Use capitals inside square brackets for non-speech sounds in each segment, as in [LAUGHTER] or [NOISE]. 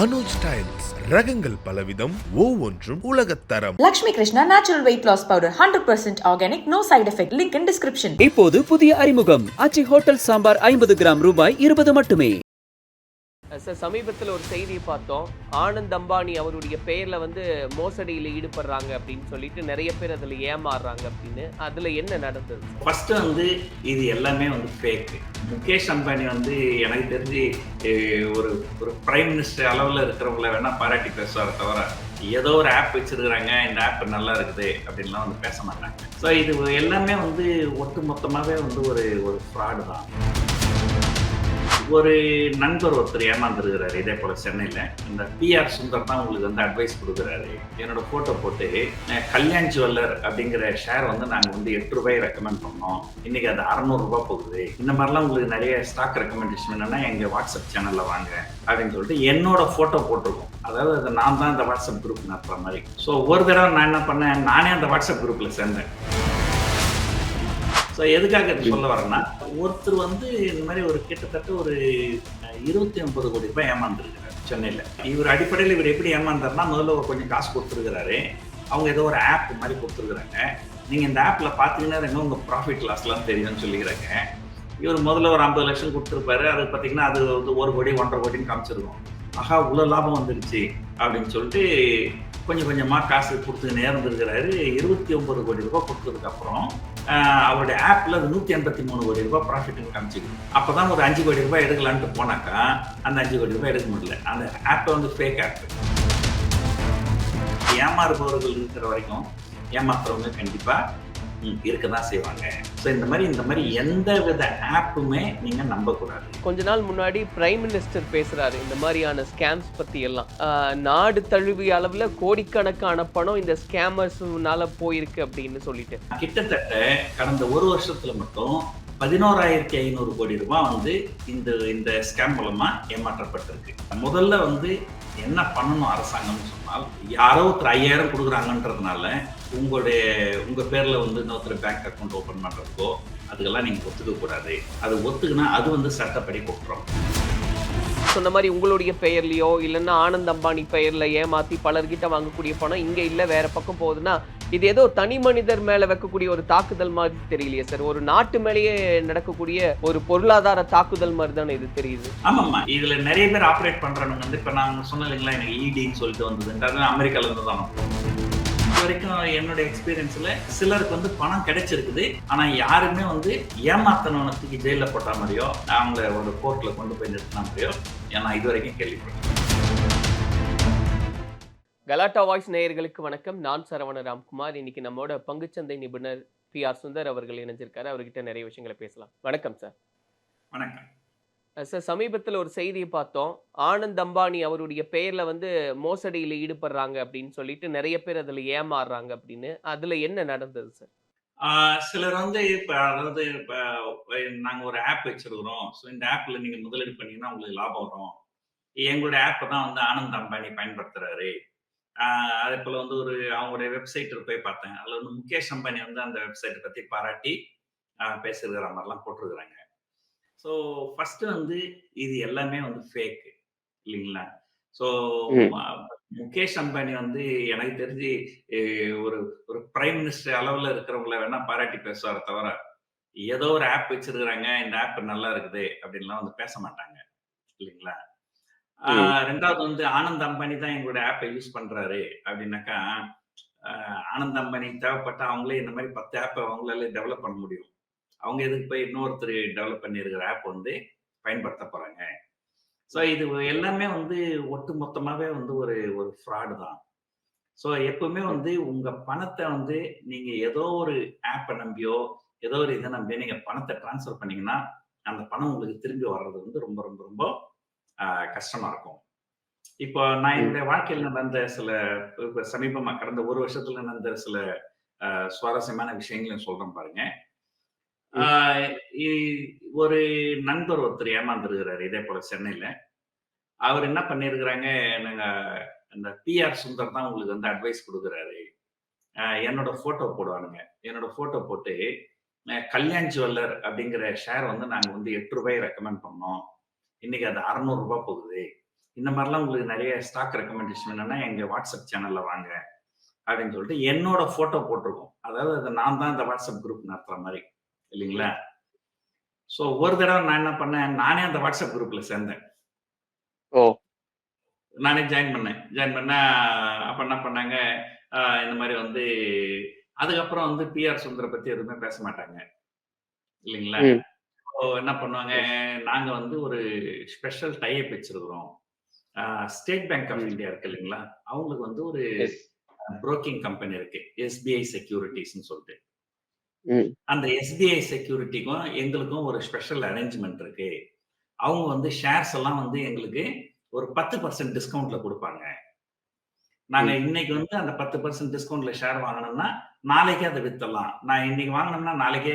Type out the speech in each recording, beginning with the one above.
Anuj styles ரகங்கள் பலவிதம் ஒவ்வொன்றும் உலகத்தரம் Lakshmi Krishna Natural Weight Loss Powder 100% organic, no side effect. Link in description. இப்போது புதிய அறிமுகம் ஆச்சி ஹோட்டல் சாம்பார் ஐம்பது கிராம் ரூபாய் இருபது மட்டுமே சார் சமீபத்தில் ஒரு செய்தியை பார்த்தோம். ஆனந்த் அம்பானி அவருடைய பெயரில் வந்து மோசடியில் ஈடுபடுறாங்க அப்படின்னு சொல்லிட்டு நிறைய பேர் அதில் ஏமாறுறாங்க அப்படின்னு. அதில் என்ன நடந்தது? ஃபர்ஸ்ட் வந்து இது எல்லாமே வந்து ஃபேக்கு முகேஷ் அம்பானி வந்து எனக்கு தெரிஞ்சு ஒரு ஒரு பிரைம் மினிஸ்டர் அளவில் இருக்கிறவங்கள வேணால் பாராட்டி பேசுவார தவிர ஏதோ ஒரு ஆப் வச்சிருக்கிறாங்க இந்த ஆப் நல்லா இருக்குது அப்படின்லாம் வந்து பேச மாட்டாங்க. ஸோ இது எல்லாமே வந்து ஒட்டு மொத்தமாகவே வந்து ஒரு ஒரு ஃப்ராடு தான். ஒரு நண்பர் ஒருத்தர் ஏமாந்துருக்கிறாரு இதே போல சென்னையில். இந்த பிஆர் சுந்தர் தான் உங்களுக்கு வந்து அட்வைஸ் கொடுக்குறாரு. என்னோட ஃபோட்டோ போட்டு கல்யாண் ஜுவல்லர் அப்படிங்கிற ஷேர் வந்து நாங்கள் வந்து எட்டு ரூபாய் ரெக்கமெண்ட் பண்ணோம். இன்னைக்கு அது அறநூறுபா போகுது. இந்த மாதிரிலாம் உங்களுக்கு நிறைய ஸ்டாக் ரெக்கமெண்டேஷன் என்னன்னா எங்கள் வாட்ஸ்அப் சேனலில் வாங்க அப்படின்னு சொல்லிட்டு என்னோட ஃபோட்டோ போட்டிருக்கோம். அதாவது அது நான் தான் இந்த வாட்ஸ்அப் குரூப் நடத்துற மாதிரி. ஸோ ஒரு தடவை நான் என்ன பண்ணேன் நானே அந்த வாட்ஸ்அப் குரூப்பில் சேர்ந்தேன். ஸோ எதுக்காக இது சொல்ல வரேன்னா ஒருத்தர் வந்து இந்த மாதிரி ஒரு கிட்டத்தட்ட ஒரு இருபத்தி ஒன்பது கோடி ரூபாய் ஏமாந்துருக்கிறார் சென்னையில். இவர் அடிப்படையில் இவர் எப்படி ஏமாந்தாருன்னா முதல்ல ஒரு கொஞ்சம் காசு கொடுத்துருக்கிறாரு. அவங்க ஏதோ ஒரு ஆப் மாதிரி கொடுத்துருக்குறாங்க. நீங்கள் இந்த ஆப்பில் பார்த்தீங்கன்னா இன்னும் உங்கள் ப்ராஃபிட் லாஸ்லாம் தெரியும்னு சொல்லிக்கிறாங்க. இவர் முதல்ல ஒரு ஐம்பது லட்சம் கொடுத்துருப்பாரு. அது பார்த்தீங்கன்னா அது வந்து ஒரு கோடி ஒன்றரை கோடின்னு காமிச்சிருக்கும். ஆஹா இவ்வளோ லாபம் வந்துருச்சு அப்படின்னு சொல்லிட்டு கொஞ்சம் கொஞ்சமாக காசு கொடுத்துக்கினே இருந்திருக்கிறாரு. இருபத்தி ஒன்பது கோடி ரூபாய் கொடுத்ததுக்கப்புறம் அவருடைய ஆப்பில் நூற்றி நூத்தி எண்பத்தி மூணு கோடி ரூபாய் ப்ராஃபிட் காமிச்சிருக்கு அப்பதான் ஒரு அஞ்சு கோடி ரூபாய் எடுக்கலான்ட்டு போனாக்கா அந்த அஞ்சு கோடி ரூபாய் எடுக்க முடியல. அந்த ஆப்பை வந்து ஃபேக் ஆப் ஏமாறுபவர்கள் இருக்கிற வரைக்கும் ஏமாத்துறவங்க கண்டிப்பாக இருக்க தான் செய்வாங்க. ஸோ இந்த மாதிரி இந்த மாதிரி எந்த வித ஆப்புமே நீங்க நம்பக்கூடாது. கொஞ்ச நாள் முன்னாடி பிரைம் மினிஸ்டர் பேசுறாரு இந்த மாதிரியான ஸ்கேம்ஸ் பத்தி எல்லாம் நாடு தழுவிய அளவுல கோடிக்கணக்கான பணம் இந்த ஸ்கேமர்ஸ்னால போயிருக்கு அப்படின்னு சொல்லிட்டு. கிட்டத்தட்ட கடந்த ஒரு வருஷத்துல மட்டும் பதினோராயிரத்தி ஐநூறு கோடி ரூபாய் வந்து இந்த இந்த ஸ்கேம் மூலமா ஏமாற்றப்பட்டிருக்கு. முதல்ல வந்து என்ன பண்ணணும் அரசாங்கம்னு சொன்னால் யாரோ ஒருத்தர் ஐயாயிரம் கொடுக்குறாங்கன்றதுனால உங்களுடைய உங்க பேர்ல வந்து இன்னொருத்தர் பேங்க் அக்கௌண்ட் ஓபன் பண்றதுக்கோ அதுக்கெல்லாம் நீங்க ஒத்துக்க கூடாது அது ஒத்துக்குனா அது வந்து சட்டப்படி கொடுக்குறோம் சொன்ன மாதிரி உங்களுடைய பெயர்லையோ இல்லைன்னா ஆனந்த் அம்பானி பெயரில் ஏமாத்தி பலர்கிட்ட வாங்கக்கூடிய பணம் இங்கே இல்லை வேற பக்கம் போகுதுன்னா இது ஏதோ தனி மனிதர் மேலே வைக்கக்கூடிய ஒரு தாக்குதல் மாதிரி தெரியலையே சார். ஒரு நாட்டு மேலேயே நடக்கக்கூடிய ஒரு பொருளாதார தாக்குதல் மாதிரி தானே இது தெரியுது. ஆமாம்மா. இதுல நிறைய பேர் ஆப்ரேட் பண்ணுறவங்க வந்து இப்போ நாங்கள் சொன்னதுங்களா எனக்கு இடின்னு சொல்லிட்டு வந்ததுன்றது அமெரிக்கால இருந்து தான் இது வரைக்கும் என்னோட எக்ஸ்பீரியன்ஸ்ல சிலருக்கு வந்து பணம் கிடைச்சிருக்குது. ஆனா யாருமே வந்து ஏமாத்தனவனை தூக்கி ஜெயில போட்ட மாதிரியோ அவங்கள ஒரு கோர்ட்ல கொண்டு போய் நிறுத்தின மாதிரியோ நான் இது வரைக்கும் கேள்விப்பட்டேன். கலாட்டா வாய்ஸ் நேயர்களுக்கு வணக்கம். நான் சரவண ராம்குமார். இன்னைக்கு நம்மோட பங்குச்சந்தை நிபுணர் பி ஆர் சுந்தர் அவர்கள் இணைஞ்சிருக்காரு. அவர்கிட்ட நிறைய விஷயங்களை பேசலாம். வணக்கம் சார். வணக்கம். சார் சமீபத்தில் ஒரு செய்தியை பார்த்தோம். ஆனந்த் அம்பானி அவருடைய பெயரில் வந்து மோசடியில் ஈடுபடுறாங்க அப்படின்னு சொல்லிட்டு நிறைய பேர் அதில் ஏமாறுறாங்க அப்படின்னு. அதில் என்ன நடந்தது சார்? சிலர் வந்து இப்போ அதாவது இப்போ நாங்கள் ஒரு ஆப் வச்சிருக்கிறோம். ஸோ இந்த ஆப்பில் நீங்கள் முதலீடு பண்ணீங்கன்னா உங்களுக்கு லாபம் வரும். எங்களுடைய ஆப்பை தான் வந்து ஆனந்த் அம்பானி பயன்படுத்துகிறாரு அதே போல் வந்து ஒரு அவங்களுடைய வெப்சைட்டில் போய் பார்த்தேன். அதில் வந்து முகேஷ் அம்பானி வந்து அந்த வெப்சைட்டை பற்றி பாராட்டி பேசியிருக்கிற மாதிரிலாம் போட்டிருக்கிறாங்க. ஸோ ஃபர்ஸ்ட் வந்து இது எல்லாமே வந்து ஃபேக் இல்லைங்களா? ஸோ முகேஷ் அம்பானி வந்து எனக்கு தெரிஞ்சு ஒரு ஒரு பிரைம் மினிஸ்டர் அளவில் இருக்கிறவங்கள வேணா பாராட்டி பேசுவார தவிர ஏதோ ஒரு ஆப் வச்சிருக்கிறாங்க இந்த ஆப் நல்லா இருக்குது அப்படின்லாம் வந்து பேச மாட்டாங்க இல்லைங்களா? ரெண்டாவது வந்து ஆனந்த் அம்பானி தான் எங்களோட ஆப்பை யூஸ் பண்றாரு அப்படின்னாக்கா ஆனந்த் அம்பானி தேவைப்பட்ட அவங்களே இந்த மாதிரி பத்து ஆப்பை அவங்களால டெவலப் பண்ண முடியும். அவங்க எதுக்கு போய் இன்னொருத்தர் டெவலப் பண்ணியிருக்கிற ஆப் வந்து பயன்படுத்த போறாங்க. ஸோ இது எல்லாமே வந்து ஒட்டு மொத்தமாவே வந்து ஒரு ஒரு ஃப்ராடு தான். ஸோ எப்பவுமே வந்து உங்க பணத்தை வந்து நீங்க ஏதோ ஒரு ஆப்பை நம்பியோ ஏதோ ஒரு இதை நம்பியோ நீங்க பணத்தை டிரான்ஸ்ஃபர் பண்ணீங்கன்னா அந்த பணம் உங்களுக்கு திரும்பி வர்றது வந்து ரொம்ப ரொம்ப ரொம்ப ஆஹ், கஷ்டமா இருக்கும். இப்போ நான் என்னுடைய வாழ்க்கையில் நடந்த சில இப்ப சமீபமா கடந்த ஒரு வருஷத்துல நடந்த சில சுவாரஸ்யமான விஷயங்களையும் சொல்றேன் பாருங்க. ஆஹ், இ- ஒரு நண்பர் ஒருத்தர் ஏமாந்துருக்கிறாரு இதே போல சென்னையில. அவர் என்ன பண்ணியிருக்கிறாங்க நாங்க இந்த பிஆர் சுந்தர் தான் உங்களுக்கு வந்து அட்வைஸ் கொடுக்குறாரு. என்னோட ஃபோட்டோ போடுவானுங்க. என்னோட ஃபோட்டோ போட்டு அஹ் கல்யாண் ஜுவல்லர் அப்படிங்கிற ஷேர் வந்து நாங்கள் வந்து எட்டு ரூபாய் ரெக்கமெண்ட் பண்ணோம். இன்னைக்கு அது அறநூறுபா போகுது. இந்த மாதிரிலாம் உங்களுக்கு நிறைய ஸ்டாக் ரெக்கமெண்டேஷன் வேணும்னா எங்க வாட்ஸ்அப் சேனல்ல வாங்க. அப்படின்னு சொல்லிட்டு என்னோட போட்டோ போட்டிருக்கோம். அதாவது அது நான் தான் இந்த வாட்ஸ்அப் குரூப் நடத்துற மாதிரி. இல்லைங்களா? ஸோ ஒரு தடவை நான் என்ன பண்ணேன் நானே அந்த வாட்ஸ்அப் குரூப்ல சேர்ந்தேன். ஓ. நானே ஜாயின் பண்ணேன். ஜாயின் பண்ண அப்ப என்ன பண்ணாங்க இந்த மாதிரி வந்து அதுக்கப்புறம் வந்து பிஆர் சுந்தர பத்தி எதுவுமே பேச மாட்டாங்க. இல்லைங்களா? என்ன பண்ணுவாங்க நாங்க வந்து ஒரு ஸ்பெஷல் டைப் வச்சிருக்கிறோம். State Bank of. இந்தியா இருக்கு இல்லைங்களா? அவங்களுக்கு வந்து ஒரு. புரோக்கிங் கம்பெனி இருக்கு. எஸ்பிஐ செக்யூரிட்டிஸ்னு சொல்லிட்டு. அந்த எஸ்பிஐ செக்யூரிட்டிக்கும் எங்களுக்கும் ஒரு ஸ்பெஷல் அரேஞ்ச்மெண்ட் இருக்கு. அவங்க வந்து ஷேர்ஸ் எல்லாம் வந்து எங்களுக்கு ஒரு பத்து பர்சன்ட் டிஸ்கவுண்ட்ல கொடுப்பாங்க. நாங்க இன்னைக்கு வந்து அந்த பத்து பர்சன்ட் டிஸ்கவுண்ட்ல ஷேர் வாங்கினோம்னா நாளைக்கே அதை வித்தலாம் நான் இன்னைக்கு வாங்கினோம்னா நாளைக்கே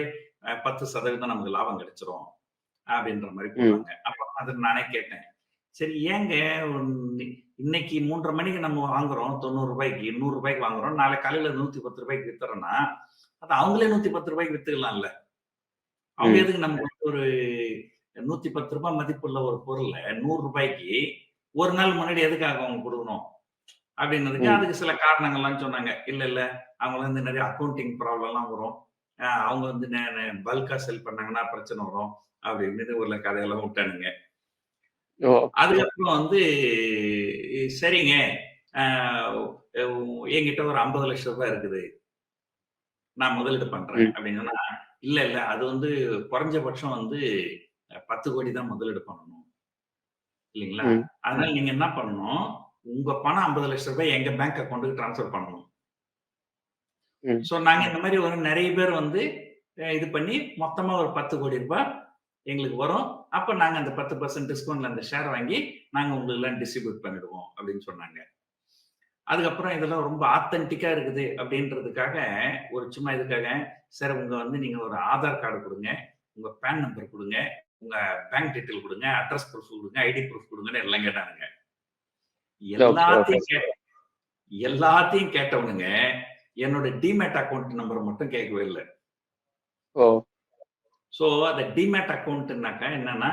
பத்து சதவீதம் நமக்கு லாபம் கிடைச்சிரும் அப்படின்ற மாதிரி போவாங்க அப்ப அது நானே கேட்டேன். சரி ஏங்க இன்னைக்கு மூன்றரை மணிக்கு நம்ம வாங்குறோம் தொண்ணூறு ரூபாய்க்கு நூறு ரூபாய்க்கு வாங்குறோம். நாளை காலையில நூத்தி பத்து ரூபாய்க்கு வித்துறோம்னா அது அவங்களே நூத்தி பத்து ரூபாய்க்கு வித்துக்கலாம்ல அவங்க. எதுக்கு நமக்கு வந்து ஒரு நூத்தி பத்து ரூபாய் மதிப்புள்ள ஒரு பொருளை நூறு ரூபாய்க்கு ஒரு நாள் முன்னாடி எதுக்காக அவங்க கொடுக்கணும்? அப்படின்னதுக்கு ம். அதுக்கு சில காரணங்கள்லாம் சொன்னாங்க. இல்ல இல்ல. அவங்க வந்து நிறைய அக்கௌண்டிங் ப்ராப்ளம் எல்லாம் வரும். அவங்க வந்து பல்கா செல் பண்ணாங்கன்னா பிரச்சனை வரும். அப்படின்னு ஒரு கதையெல்லாம் விட்டானுங்க. அதுக்கப்புறம் வந்து சரிங்க. என்கிட்ட ஒரு ஐம்பது லட்சம் ரூபாய் இருக்குது. நான் முதலீடு பண்றேன். அப்படின்னு இல்ல இல்ல அது வந்து குறைஞ்சபட்சம் வந்து பத்து கோடி தான் முதலீடு பண்ணணும் இல்லைங்களா. அதனால நீங்க என்ன பண்ணணும் உங்க பணம் ஐம்பது லட்சம் ரூபாய் எங்க பேங்க் அக்கௌண்ட்டுக்கு ட்ரான்ஸ்ஃபர் பண்ணணும். சோ நாங்க இந்த மாதிரி ஒரு நிறைய பேர் வந்து இது பண்ணி மொத்தமா ஒரு பத்து கோடி ரூபாய் எங்களுக்கு வரும் அப்ப நாங்க அந்த பத்து பர்சன்ட் டிஸ்கவுண்ட்ல அந்த ஷேர் வாங்கி நாங்க உங்களுக்கு எல்லாம் டிஸ்ட்ரிபியூட் பண்ணிடுவோம் அப்படின்னு சொன்னாங்க அதுக்கப்புறம் இதெல்லாம் ரொம்ப ஆத்தென்டிக்கா இருக்குது அப்படின்றதுக்காக ஒரு சும்மா இதுக்காக சார் உங்க வந்து நீங்க ஒரு ஆதார் கார்டு கொடுங்க உங்க பேன் நம்பர் கொடுங்க உங்க பேங்க் டீட்டெயில் கொடுங்க அட்ரஸ் ப்ரூஃப் கொடுங்க ஐடி ப்ரூஃப் கொடுங்கன்னு எல்லாம் கேட்டானுங்க. எல்லாத்தையும் கேட்ட எல்லாத்தையும் கேட்டவனுங்க என்னோட டிமேட் அக்கௌண்ட் நம்பர் மட்டும் கேட்கவே இல்லை. ஸோ அந்த டிமேட் அக்கௌண்ட்னாக்கா என்னன்னா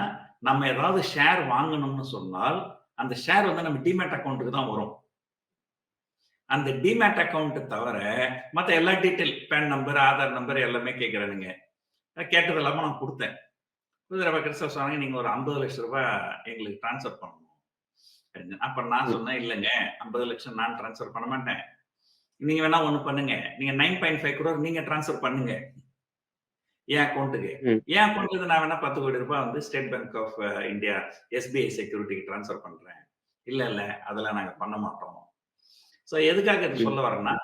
நம்ம ஏதாவது ஷேர் வாங்கணும்னு சொன்னால் அந்த ஷேர் வந்து நம்ம டிமேட் அக்கௌண்ட்டுக்கு தான் வரும். அந்த டிமேட் அக்கௌண்ட் தவிர மற்ற எல்லா detail PAN number Aadhaar number எல்லாமே கேட்குறானுங்க கேட்டது இல்லாமல் நான் கொடுத்தேன். குதிரை கிறிஸ்தவ சொன்னாங்க நீங்க ஒரு ஐம்பது லட்சம் ரூபாய் எங்களுக்கு ட்ரான்ஸ்ஃபர் பண்ணணும். அப்ப நான் சொன்னேன் இல்லைங்க ஐம்பது லட்சம் நான் ட்ரான்ஸ்ஃபர் பண்ண மாட்டேன். நீங்க வேணா ஒண்ணு பண்ணுங்க. நீங்க நைன் பாயிண்ட் ஃபைவ் crore நீங்க ட்ரான்ஸ்ஃபர் பண்ணுங்க. என் அக்கௌண்ட்டுக்கு. என் அக்கௌண்ட்டுக்கு நான் வேணா பத்து கோடி ரூபாய் வந்து State Bank of India SBI செக்யூரிட்டிக்கு transfer பண்றேன். இல்ல இல்ல அதெல்லாம் நாங்க பண்ண மாட்டோம். ஸோ எதுக்காக இது. சொல்ல வரேன்னா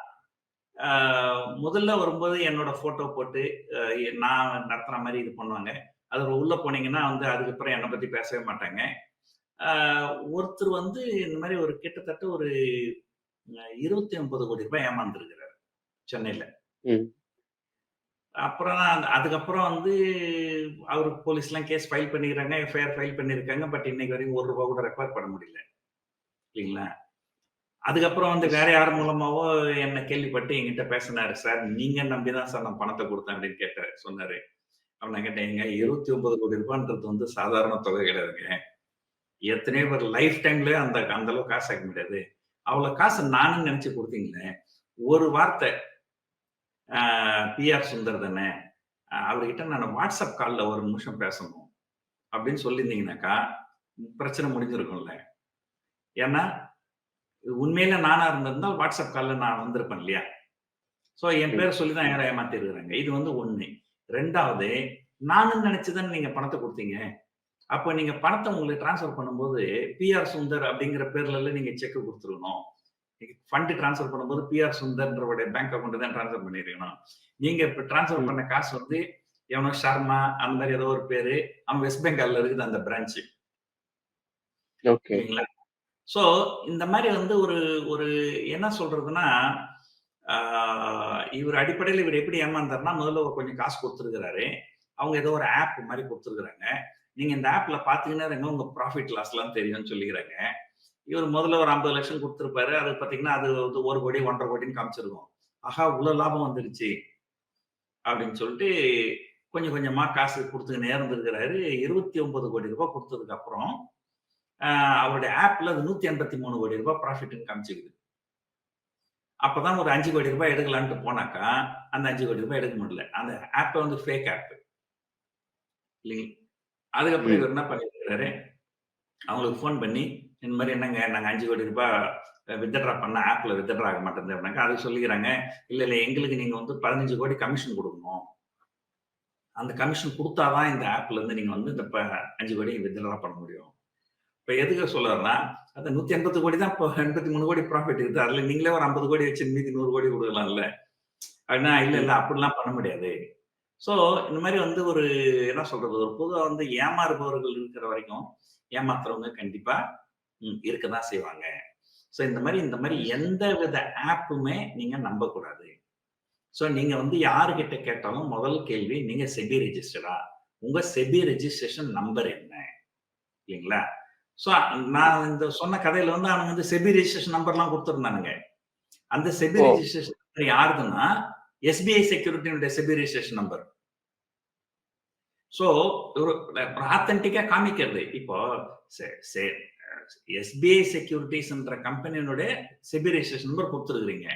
முதல்ல வரும்போது என்னோட போட்டோ போட்டு நான் நடத்துற மாதிரி இது பண்ணுவாங்க. அது உள்ள போனீங்கன்னா வந்து அதுக்கப்புறம் என்னை பத்தி பேசவே மாட்டாங்க. ஒருத்தர் வந்து இந்த மாதிரி ஒரு கிட்டத்தட்ட ஒரு இருபத்தி ஒன்பது கோடி ரூபாய் ஏமாந்துருக்கிறார் சென்னையில. அப்புறம் அதுக்கப்புறம் வந்து அவர் போலீஸ்லாம் கேஸ் ஃபைல் பண்ணிக்கிறாங்க எஃப்ஐஆர் ஃபைல் பண்ணியிருக்காங்க பட் இன்னைக்கு வரைக்கும் ஒரு ரூபா கூட ரெக்கவர் பண்ண முடியல. இல்லைங்களா? அதுக்கப்புறம் வந்து வேற யார் மூலமாவோ என்ன கேள்விப்பட்டு என்கிட்ட பேசினாரு சார் நீங்க நம்பி தான் சார் நான் பணத்தை கொடுத்தேன் அப்படின்னு கேட்டாரு சொன்னாரு. அவன் நான் கேட்டேன் எங்க இருபத்தி ஒன்பது கோடி ரூபான்றது வந்து சாதாரண தொகை கிடையாதுங்க. எத்தனையோ பேர் லைஃப் டைம்ல அந்த அந்த அளவுக்கு காசு ஆக்க முடியாது. அவ்வளவு காசு நானும் நினைச்சு கொடுத்தீங்களே ஒரு வார்த்தை பிஆர் சுந்தர் தானே அவர்கிட்ட நான் வாட்ஸ்அப் காலில் ஒரு நிமிஷம் பேசணும் அப்படின்னு சொல்லியிருந்தீங்கன்னாக்கா பிரச்சனை முடிஞ்சிருக்கும்ல. ஏன்னா உண்மையில நானா இருந்திருந்தால் வாட்ஸ்அப் காலில் நான் வந்திருப்பேன் இல்லையா? ஸோ என் பேர் சொல்லி தான் யாரை ஏமாத்தி இருக்கிறாங்க. இது வந்து ஒண்ணு. ரெண்டாவது நானும் நினைச்சுதான் நீங்க பணத்தை கொடுத்தீங்க. அப்போ நீங்க பணத்தை உங்களுக்கு டிரான்ஸ்ஃபர் பண்ணும்போது பிஆர் சுந்தர் அப்படிங்கிற பேர்ல எல்லாம் நீங்க செக் கொடுத்துருக்கணும். ஃபண்ட் டிரான்ஸ்ஃபர் பண்ணும்போது பிஆர் சுந்தர்ன்றவருடைய பேங்க் அக்கௌண்ட் தான் டிரான்ஸ்ஃபர் பண்ணிருக்கணும். நீங்க இப்ப டிரான்ஸ்ஃபர் பண்ண காசு வந்து எவனோ சர்மா அந்த மாதிரி ஏதோ ஒரு பேரு அவன் வெஸ்ட் பெங்கால்ல இருக்குது அந்த பிரான்ச் ஓகே. ஸோ இந்த மாதிரி வந்து ஒரு ஒரு என்ன சொல்றதுன்னா இவர் அடிப்படையில் இவர் எப்படி ஏமாந்தாருன்னா முதல்ல ஒரு கொஞ்சம் காசு கொடுத்துருக்கிறாரு. அவங்க ஏதோ ஒரு ஆப் மாதிரி கொடுத்துருக்குறாங்க. நீங்க இந்த ஆப்ல பாத்தீங்கன்னா உங்க ப்ராஃபிட் லாஸ்லாம் தெரியும்னு சொல்லிக்கிறாங்க. இவர் முதல்ல ஒரு ஐம்பது லட்சம் கொடுத்துருப்பாரு. அது பாத்தீங்கன்னா அது வந்து ஒரு கோடி ஒன்றரை கோடின்னு காமிச்சிருக்கும். ஆஹா உள்ள லாபம் வந்துருச்சு. அப்படின்னு சொல்லிட்டு கொஞ்சம் கொஞ்சமா காசு கொடுத்துக்கினே இருந்திருக்கிறாரு. இருபத்தி ஒன்பது கோடி ரூபாய் கொடுத்ததுக்கு அப்புறம் அவருடைய ஆப்ல அது நூத்தி எண்பத்தி மூணு கோடி ரூபாய் ப்ராஃபிட்னு காமிச்சிக்குது. அப்பதான் ஒரு அஞ்சு கோடி ரூபாய் எடுக்கலான்ட்டு போனாக்கா அந்த அஞ்சு கோடி ரூபாய் எடுக்க முடியல. அந்த ஆப்பை வந்து ஃபேக் ஆப் இல்லைங்க அதுக்கப்புறம் இவர் என்ன பண்ணிருக்காரு அவங்களுக்கு ஃபோன் பண்ணி இந்த மாதிரி என்னங்க நாங்க அஞ்சு கோடி ரூபாய் வித்ட்ரா பண்ண ஆப்ல வித்ட்ரா ஆக மாட்டேங்குது அப்படின்னாக்கா அது சொல்லிக்கிறாங்க இல்ல இல்ல எங்களுக்கு நீங்க வந்து பதினஞ்சு கோடி கமிஷன் கொடுக்கணும். அந்த கமிஷன் கொடுத்தாதான் இந்த ஆப்ல இருந்து நீங்க வந்து இந்த அஞ்சு கோடி வித்ட்ரா பண்ண முடியும். இப்ப எதுக்கு சொல்றேன்னா அந்த நூத்தி எண்பது கோடி தான் இப்போ எண்பத்தி மூணு கோடி ப்ராஃபிட் இருக்குது அதுல நீங்களே ஒரு ஐம்பது கோடி வச்சு மீதி நூறு கோடி கொடுக்கலாம்ல. அப்படின்னா இல்ல இல்ல அப்படிலாம் பண்ண முடியாது. ஸோ இந்த மாதிரி வந்து ஒரு என்ன சொல்றது ஒரு பொதுவாக வந்து ஏமாறுபவர்கள் இருக்கிற வரைக்கும் ஏமாத்துறவங்க கண்டிப்பா இருக்க தான் செய்வாங்க. ஸோ இந்த மாதிரி இந்த மாதிரி எந்த வித ஆப்புமே நீங்க நம்பக்கூடாது. ஸோ நீங்க வந்து யாருக்கிட்ட கேட்டாலும் முதல் கேள்வி நீங்க செபி ரெஜிஸ்டரா உங்க செபி ரெஜிஸ்ட்ரேஷன் நம்பர் என்ன? இல்லைங்களா? சோ நான் இந்த சொன்ன கதையில வந்து அவனுங்க வந்து செபி ரெஜிஸ்ட்ரேஷன் நம்பர்லாம் கொடுத்துருந்தானுங்க. அந்த செபி. ரெஜிஸ்ட்ரேஷன் நம்பர் யாருதுன்னா எஸ்பிஐ செக்யூரிட்டியுடைய செபி ரெஜிஸ்ட்ரேஷன் நம்பர் சோ ஒரு ஆத்தன்டிக்கா காமிக்கிறது. இப்போ எஸ்பிஐ செக்யூரிட்டிஸ்ன்ற கம்பெனியினுடைய செபி ரெஜிஸ்ட்ரேஷன் நம்பர் கொடுத்துருக்கீங்க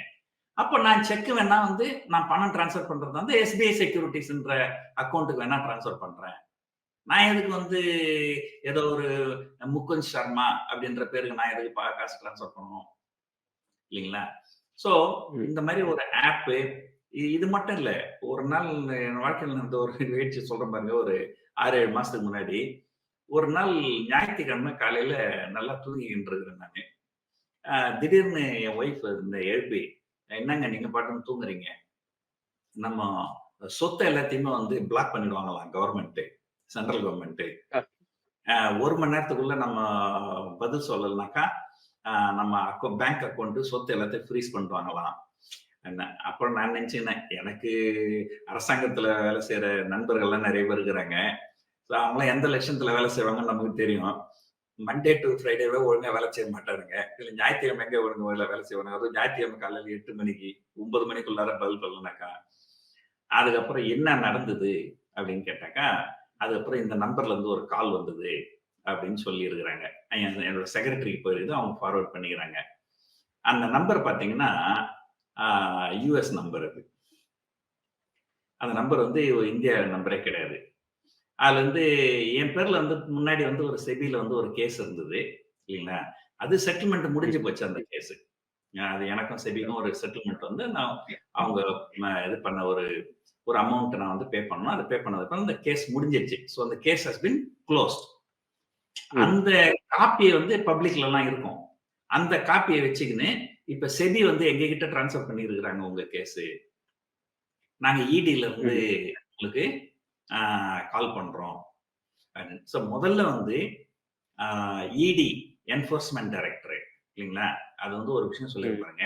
அப்போ நான் செக் வேணா வந்து நான் பணம் டிரான்ஸ்ஃபர் பண்றது வந்து எஸ்பிஐ செக்யூரிட்டிஸ்ன்ற அக்கௌண்ட்டுக்கு வேணா டிரான்ஸ்ஃபர் பண்றேன். நான் எதுக்கு வந்து ஏதோ ஒரு முகுந்த் சர்மா அப்படின்ற பேருக்கு நான் எதுக்கு காசு டிரான்ஸ்ஃபர் பண்ணணும் இல்லைங்களா? சோ ம். இந்த மாதிரி ஒரு ஆப்பு இது மட்டும் இல்ல ஒரு நாள் என் வாழ்க்கையில் நடந்த ஒரு [LAUGHS] நிகழ்ச்சி சொல்றேன் பாருங்க ஒரு ஆறு ஏழு மாசத்துக்கு முன்னாடி. ஒரு நாள் ஞாயிற்றுக்கிழமை காலையில நல்லா தூங்கிக்கிட்டு இருக்கிறேன் நான். திடீர்னு என் ஒய்ஃப் இந்த எழுப்பி என்னங்க நீங்க பாட்டுன்னு தூங்குறீங்க? நம்ம சொத்தை எல்லாத்தையுமே வந்து பிளாக் பண்ணிடுவாங்களாம் கவர்மெண்ட் சென்ட்ரல் கவர்மெண்ட் ஒரு மணி நேரத்துக்குள்ள நம்ம பதில் சொல்லலைனாக்கா நம்ம அக்கௌ பேங்க் அக்கௌண்ட் சொத்து எல்லாத்தையும் ஃப்ரீஸ் பண்ணுவாங்களாம் என்ன அப்புறம் நான் நினைச்சேன் எனக்கு அரசாங்கத்துல வேலை செய்யற நண்பர்கள்லாம் நிறைய பேர் இருக்கிறாங்க. ஸோ அவங்களாம் எந்த லட்சணத்துல வேலை செய்வாங்கன்னு நமக்கு தெரியும். மண்டே டு ஃப்ரைடேவே ஒழுங்கா வேலை செய்ய மாட்டாருங்க. இல்ல ஞாயிற்றுக்கிழமை எங்க ஒழுங்கு வேலை வேலை செய்வாங்க? அதுவும் ஞாயிற்றுக்கிழமை காலையில எட்டு மணிக்கு ஒன்பது மணிக்குள்ளார பதில் சொல்லனாக்கா அதுக்கப்புறம் என்ன நடந்தது அப்படின்னு கேட்டாக்கா அதுக்கப்புறம் இந்த நம்பர்ல இருந்து ஒரு கால் வந்தது அப்படின்னு சொல்லியிருக்கிறாங்க என்னோட செக்ரட்டரிக்கு போயிருக்குது அவங்க ஃபார்வர்ட் பண்ணிக்கிறாங்க. அந்த நம்பர் பார்த்தீங்கன்னா யூஎஸ் நம்பர் அது. அந்த நம்பர் வந்து இந்தியா நம்பரே கிடையாது. அதுல இருந்து என் பேர்ல வந்து முன்னாடி வந்து ஒரு செபில வந்து ஒரு கேஸ் இருந்தது இல்லைங்களா? அது செட்டில்மெண்ட் முடிஞ்சு போச்சு அந்த கேஸு அது எனக்கும் செபிக்கும் ஒரு செட்டில்மெண்ட் வந்து நான் அவங்க இது பண்ண ஒரு ஒரு அமௌண்ட் நான் வந்து பே பண்ணணும். அது பே பண்ணதுக்கு அந்த கேஸ் முடிஞ்சிருச்சு. ஸோ அந்த கேஸ் ஹஸ் பின் க்ளோஸ்ட். அந்த காப்பி வந்து பப்ளிக்ல எல்லாம் இருக்கும். அந்த காப்பியை வச்சுக்கின்னு இப்ப செபி வந்து எங்க கிட்ட டிரான்ஸ்ஃபர் பண்ணிருக்கிறாங்க உங்க கேஸ் நாங்க இடில இருந்து உங்களுக்கு கால் பண்றோம். ஸோ முதல்ல வந்து இடி என்ஃபோர்ஸ்மெண்ட் டைரக்டரேட் இல்லைங்களா? அது வந்து ஒரு விஷயம் சொல்லியிருப்பாங்க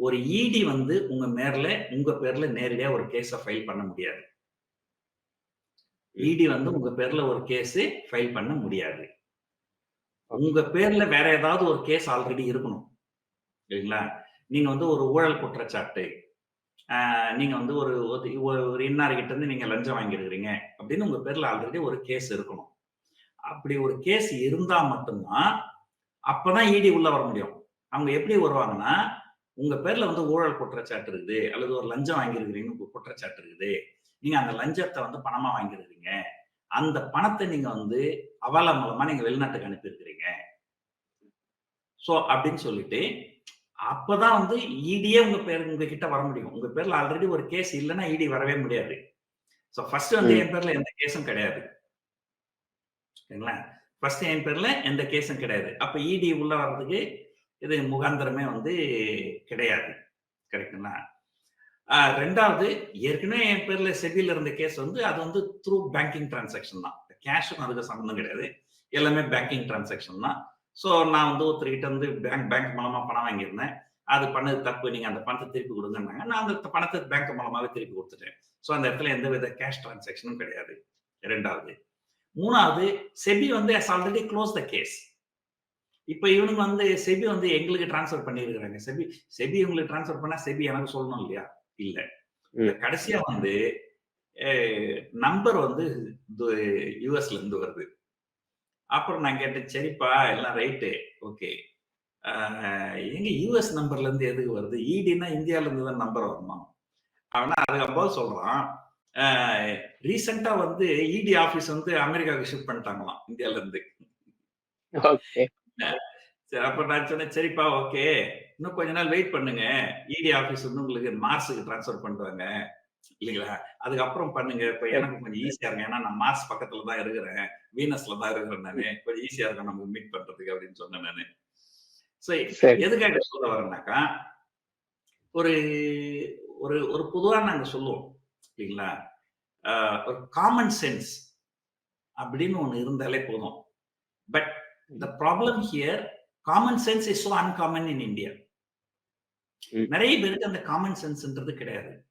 ஒரு இடி வந்து உங்க மேர்ல உங்க பேர்ல நேரடியா ஒரு கேஸ ஃபைல் பண்ண முடியாது. இடி வந்து உங்க பேர்ல ஒரு கேஸ் ஃபைல் பண்ண முடியாது. உங்க பேர்ல வேற ஏதாவது ஒரு கேஸ் ஆல்ரெடி இருக்கணும். இல்லைங்களா? நீங்க வந்து ஒரு ஊழல் குற்றச்சாட்டு நீங்க வந்து ஒரு ஒரு- ஒரு இன்னார்கிட்ட இருந்து நீங்க லஞ்சம் வாங்கியிருக்கிறீங்க அப்படின்னு உங்க பேர்ல ஆல்ரெடி ஒரு கேஸ் இருக்கணும். அப்படி ஒரு கேஸ் இருந்தா மட்டும்தான் அப்பதான் இடி உள்ள வர முடியும். அவங்க எப்படி வருவாங்கன்னா உங்க பேர்ல வந்து ஊழல் குற்றச்சாட்டு இருக்குது அல்லது ஒரு லஞ்சம் வாங்கியிருக்கிறீங்கன்னு குற்றச்சாட்டு இருக்குது. நீங்க அந்த லஞ்சத்தை வந்து பணமா வாங்கியிருக்கிறீங்க. அந்த பணத்தை நீங்க வந்து அவாலா மூலமா நீங்க வெளிநாட்டுக்கு அனுப்பியிருக்கிறீங்க. சோ அப்படின்னு சொல்லிட்டு அப்பதான் வந்து இடியே உங்க பேர் உங்க கிட்ட வர முடியும். உங்க பேர்ல ஆல்ரெடி ஒரு கேஸ் இல்லைன்னா இடி வரவே முடியாது. சோ ஃபர்ஸ்ட் வந்து. என் பேர்ல எந்த கேஸும் கிடையாது. சரிங்களா? ஃபர்ஸ்ட் என் பேர்ல எந்த கேஸும் கிடையாது. அப்ப இடி உள்ள வர்றதுக்கு இது முகாந்திரமே வந்து கிடையாது. கரெக்டுங்களா ரெண்டாவது ஏற்கனவே என் பேர்ல செபியில் இருந்த கேஸ் வந்து அது வந்து த்ரூ பேங்கிங் டிரான்சாக்ஷன் தான். கேஷும் அதுக்கு சம்மந்தம் கிடையாது. எல்லாமே பேங்கிங் டிரான்சாக்ஷன் தான். ஸோ நான் வந்து ஒருத்தர்கிட்ட வந்து பேங்க் பேங்க் மூலமா பணம் வாங்கியிருந்தேன். அது பண்ணது தப்பு நீங்க அந்த பணத்தை திருப்பி கொடுங்கன்னாங்க. நான் அந்த பணத்தை பேங்க் மூலமாவே திருப்பி கொடுத்துட்டேன். ஸோ அந்த இடத்துல எந்த வித கேஷ் டிரான்சாக்ஷனும் கிடையாது. ரெண்டாவது. மூணாவது செபி வந்து ஆல்ரெடி க்ளோஸ் த கேஸ் இப்போ இவனுக்கு வந்து செபி வந்து எங்களுக்கு டிரான்ஸ்ஃபர் பண்ணியிருக்கிறாங்க செபி செபி உங்களுக்கு டிரான்ஸ்ஃபர் பண்ணா செபி எனக்கு சொல்லணும் இல்லையா? இல்ல. கடைசியா வந்து நம்பர் வந்து யுஎஸ்ல இருந்து வருது. அப்புறம் நான் கேட்டேன் சரிப்பா எல்லாம் ரைட்டு ஓகே எங்க யூஎஸ் நம்பர்ல இருந்து எதுக்கு வருது? இடினா இந்தியால இருந்து தான் நம்பர் வரணும் அவனா அதுக்கப்புறம் சொல்றான் ரீசெண்டா வந்து இடி ஆபீஸ் வந்து அமெரிக்காவுக்கு ஷிஃப்ட் பண்ணிட்டாங்களாம் இந்தியால இருந்து. சரி அப்ப நான் சொன்னேன். சரிப்பா ஓகே இன்னும் கொஞ்ச நாள் வெயிட் பண்ணுங்க. இடி ஆபீஸ் வந்து உங்களுக்கு மார்ஸுக்கு ட்ரான்ஸ்ஃபர் பண்ணுவாங்க இல்லைங்களா? அதுக்கப்புறம் பண்ணுங்க. இப்ப எனக்கு கொஞ்சம் ஈஸியா இருக்கும். ஏன்னா நான் மார்ஸ் பக்கத்துல தான் இருக்கிறேன். வீனஸ்ல தான் இருக்கிறேன் நானு. கொஞ்சம் ஈஸியா இருக்கும் நமக்கு மீட் பண்றதுக்கு அப்படின்னு சொன்னேன் நானு. சரி. எதுக்காக சொல்ல வரேன்னாக்கா ஒரு ஒரு ஒரு பொதுவா நாங்க சொல்லுவோம். இல்லைங்களா? ஒரு காமன் சென்ஸ் அப்படின்னு ஒண்ணு இருந்தாலே போதும். But the problem here common sense is so uncommon in India. நிறைய பேருக்கு அந்த காமன் சென்ஸ்ன்றது கிடையாது.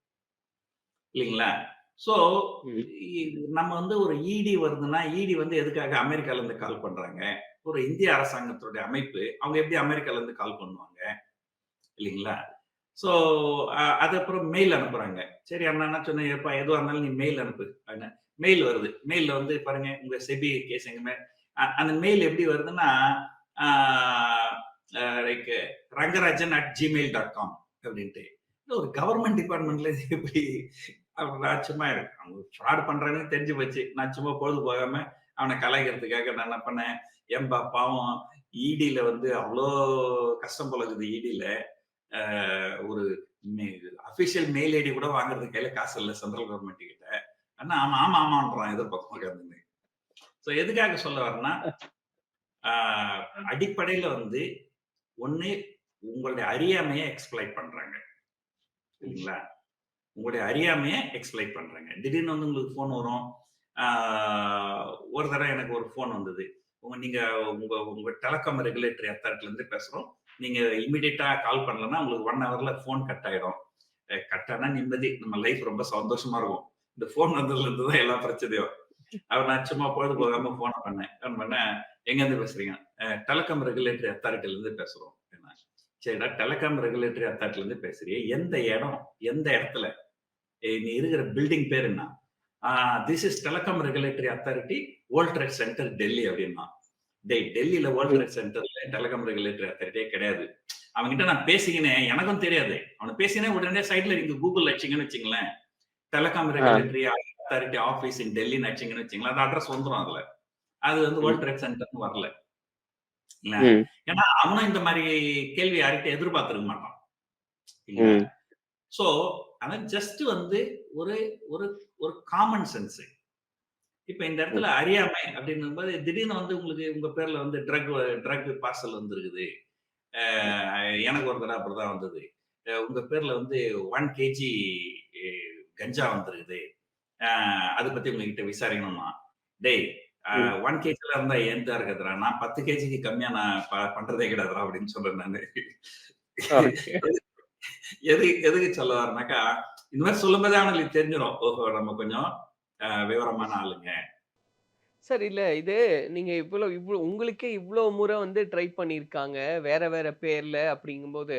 இல்லைங்களா? சோ ம். நம்ம வந்து ஒரு இடி வருதுன்னா இடி வந்து எதுக்காக அமெரிக்கால இருந்து கால் பண்றாங்க? ஒரு இந்திய அரசாங்கத்துடைய அமைப்பு அவங்க எப்படி அமெரிக்கால இருந்து கால் பண்ணுவாங்க? இல்லைங்களா? சோ அது அப்புறம் மெயில் அனுப்புறாங்க. சரி அண்ணா என்ன சொன்னேன் எதுவாக இருந்தாலும் நீ மெயில் அனுப்பு. மெயில் வருது. மெயில்ல வந்து பாருங்க உங்க செபி கேஸ் எங்க மே- அ- அந்த மெயில் எப்படி வருதுன்னா like Rangarajan at Gmail dot com அப்படின்ட்டு. ஒரு கவர்மெண்ட் டிபார்ட்மெண்ட்ல எப்படி அப்ப சும்மா இருக்கு அவங்க ஃப்ராட் பண்றாங்கன்னு தெரிஞ்சு போச்சு. நான் சும்மா பொழுது போகாம அவனை கலாய்க்கிறதுக்காக நான் என்ன பண்ணேன்? ஏன்பா பாவம் இடியில வந்து அவ்வளோ கஷ்டம் போல இருக்குது இடியில ஒரு அபிஷியல் மெயில் ஐடி கூட வாங்குறதுக்கு கையில காசு இல்லை சென்ட்ரல் கவர்மெண்ட் கிட்ட. ஆனா ஆமா ஆமான்றான் எதிர்பார்க்க உட்காந்துன்னு ஸோ எதுக்காக சொல்ல வரேன்னா அடிப்படையில் அடிப்படையில வந்து ஒண்ணு உங்களுடைய அறியாமையை எக்ஸ்பிளைட் பண்றாங்க. சரிங்களா உங்களுடைய அறியாமையை எக்ஸ்பிளைட் பண்றாங்க. திடீர்னு வந்து உங்களுக்கு ஃபோன் வரும். ஒரு தடவை எனக்கு ஒரு ஃபோன் வந்தது. உங்க நீங்க உங்க உங்க டெலகாம் ரெகுலேட்டரி அத்தாரிட்டில இருந்து பேசுறோம். நீங்க இமிடியேட்டா கால் பண்ணலன்னா உங்களுக்கு ஒன் ஹவர்ல ஃபோன் கட் ஆயிடும். கட் ஆனா நிம்மதி. நம்ம லைஃப் ரொம்ப சந்தோஷமா இருக்கும். இந்த ஃபோன் வந்ததுல இருந்து தான் எல்லா பிரச்சனையும். அவர் நான் சும்மா பொழுது போகாம போனை பண்ணேன். ஃபோன் பண்ணேன் எங்க இருந்து பேசுறீங்க டெலகாம் ரெகுலேட்டரி அத்தாரிட்டில இருந்து பேசுறோம் சரிடா டெலகாம் ரெகுலேட்டரி அத்தாரிட்டில இருந்து பேசுறியே எந்த இடம் எந்த இடத்துல? நீ இருக்கிற பில்டிங் பேர் என்ன? This is Telecom Regulatory Authority World Trade Centre Delhi அப்படின்னா. டேய் டெல்லியில வேர்ல்ட் ட்ரேட் சென்டர்ல டெலகாம் ரெகுலேட்டரி அத்தாரிட்டியே கிடையாது. அவன்கிட்ட நான் பேசிக்கினேன் எனக்கும் தெரியாது. அவனை பேசினே உடனே சைட்ல நீங்க கூகுள் அடிச்சீங்கன்னு வச்சுங்களேன் telecom regulatory authority office in டெல்லின்னு அடிச்சீங்கன்னு வச்சுங்களேன் அது அட்ரஸ் வந்துரும் அதுல. அது வந்து வேர்ல்ட் ட்ரேட் சென்டர்னு வரல. இல்ல. ஏன்னா அவனும் இந்த மாதிரி கேள்வி யார்கிட்ட எதிர்பார்த்திருக்க மாட்டான். இல்ல. சோ ஆனா ஜஸ்ட் வந்து ஒரு ஒரு ஒரு காமன் சென்ஸ் இப்ப இந்த இடத்துல அறியாமை அப்படின்னும் போது திடீர்னு வந்து உங்களுக்கு உங்க பேர்ல வந்து ட்ரக் ட்ரக் பார்சல் வந்துருக்குது. எனக்கு ஒரு தடவை அப்படிதான் வந்தது. உங்க பேர்ல வந்து ஒன் கேஜி கஞ்சா வந்திருக்குது. அதை பத்தி உங்ககிட்ட விசாரிக்கணுமா? டேய் ஒன் கேஜில இருந்தா ஏன் தான் இருக்குதுடா நான் பத்து கேஜிக்கு கம்மியா நான் பண்றதே கிடையாதுடா அப்படின்னு சொல்றேன் நானு. எது எதுக்கு சொல்ல வரேனாக்கா இந்த மாதிரி சொல்லும்போதே அவனுக்கு தெரிஞ்சிடும் ஓஹோ நம்ம கொஞ்சம் விவரமான ஆளுங்க. சார் இல்ல இது நீங்க இவ்வளவு இவ்வளவு உங்களுக்கே இவ்வளவு முறை வந்து ட்ரை பண்ணியிருக்காங்க வேற வேற பேர்ல அப்படிங்கும்போது